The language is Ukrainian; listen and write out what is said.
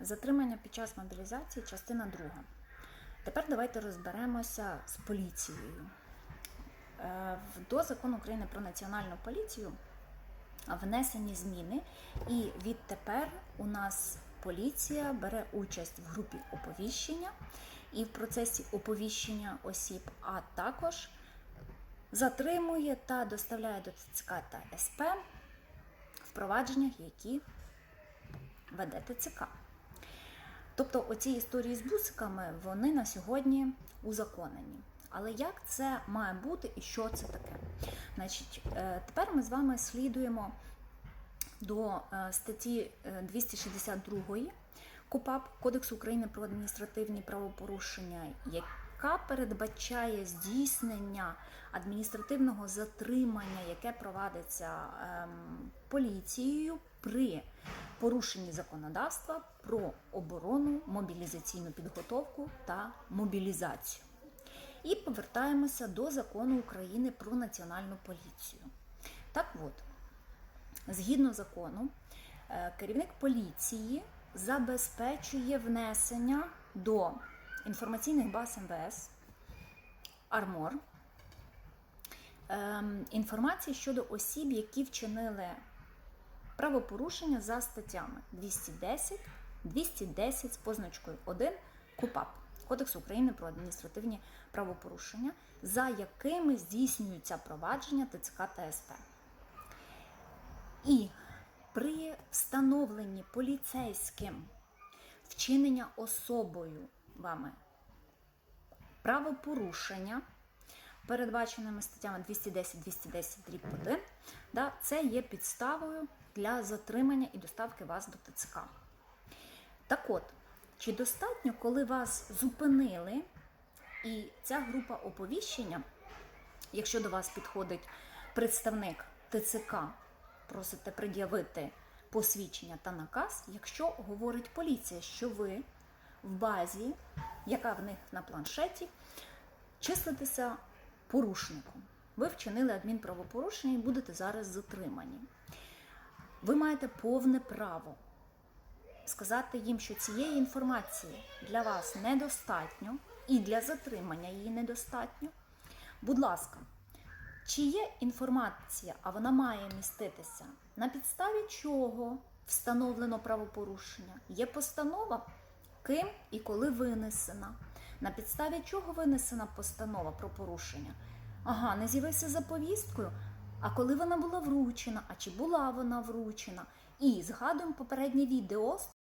Затримання під час мобілізації, частина друга. Тепер давайте розберемося з поліцією. Е, До закону України про національну поліцію внесені зміни, і відтепер у нас поліція бере участь в групі оповіщення і в процесі оповіщення осіб, а також затримує та доставляє до ТЦК та СП в провадженнях, які веде ТЦК. Тобто оці історії з бусиками вони на сьогодні узаконені. Але як це має бути і що це таке? Значить, е, тепер ми з вами слідуємо до е, статті е, 262 КУПАП Кодексу України про адміністративні правопорушення, яка передбачає здійснення адміністративного затримання, яке провадиться ем, поліцією при порушенні законодавства про оборону, мобілізаційну підготовку та мобілізацію. І повертаємося до закону України про національну поліцію. Так от, згідно закону, е, керівник поліції забезпечує внесення до інформаційних баз МВС Армор ем, інформації щодо осіб, які вчинили правопорушення за статтями 210, 210 з позначкою 1 КУПАП Кодексу України про адміністративні правопорушення, за якими здійснюються провадження ТЦК та СП. І при встановленні поліцейським вчинення особою вами правопорушення, передбаченими статтями 210-210 дріб 1, да, це є підставою для затримання і доставки вас до ТЦК. Так от, чи достатньо, коли вас зупинили, і ця група оповіщення, якщо до вас підходить представник ТЦК, просите пред'явити посвідчення та наказ, якщо говорить поліція, що ви в базі, яка в них на планшеті, числитеся порушником. Ви вчинили адмінправопорушення і будете зараз затримані. Ви маєте повне право сказати їм, що цієї інформації для вас недостатньо і для затримання її недостатньо. Будь ласка, чи є інформація, а вона має міститися, на підставі чого встановлено правопорушення? Є постанова, ким і коли винесена. На підставі чого винесена постанова про порушення? Ага, не з'явився за повісткою. А коли вона була вручена, а чи була вона вручена? І згадуємо попереднє відео